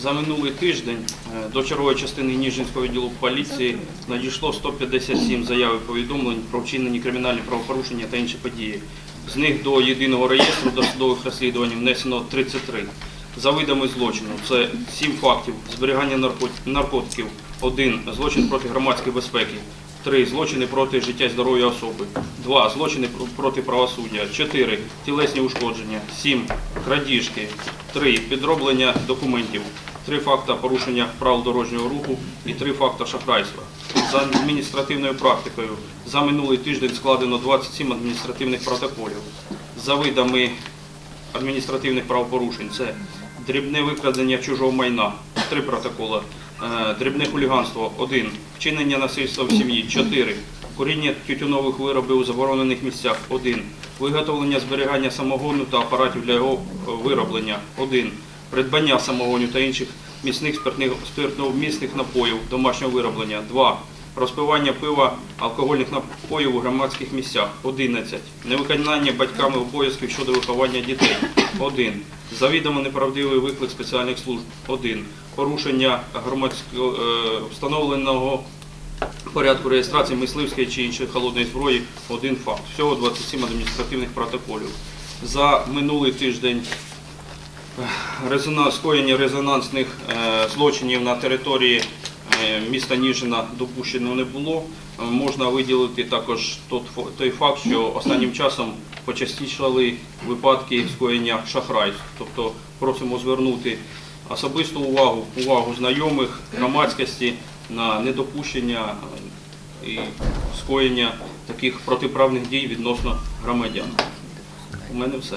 За минулий тиждень е, до чергової частини Ніжинського відділу поліції надійшло 157 заяв і повідомлень про вчинені кримінальні правопорушення та інші події. З них до єдиного реєстру досудових розслідувань внесено 33. За видами злочину це 7 фактів зберігання нарко- наркотиків, 1 злочин проти громадської безпеки, 3 злочини проти життя і здоров'я особи, 2 злочини проти правосуддя, 4 тілесні ушкодження, 7 крадіжки, 3 підроблення документів, 3 факта порушення правил дорожнього руху і 3 факта шахрайства. За адміністративною практикою за минулий тиждень складено 27 адміністративних протоколів. За видами адміністративних правопорушень це дрібне викрадення чужого майна, три протоколи, дрібне хуліганство, 1, вчинення насильства в сім'ї, 4, куріння тютюнових виробів у заборонених місцях, один, виготовлення зберігання самогону та апаратів для його е, вироблення, один, придбання самогоню та інших міцних спиртновмісних напоїв домашнього вироблення, два, розпивання пива, алкогольних напоїв у громадських місцях 11. Невиконання батьками обов'язків щодо виховання дітей 1. Завідомо неправдивий виклик спеціальних служб 1. Порушення громадського е, встановленого порядку реєстрації мисливської чи іншої холодної зброї один факт. Всього 27 адміністративних протоколів. За минулий тиждень резонанс, скоєння резонансних е, злочинів на території е, міста Ніжина допущено не було. Е, Можна виділити також той факт, що останнім часом почастішали випадки скоєння шахрайств. Тобто просимо звернути особисту увагу, увагу знайомих, громадськості на недопущення е, і скоєння таких протиправних дій відносно громадян. У мене все.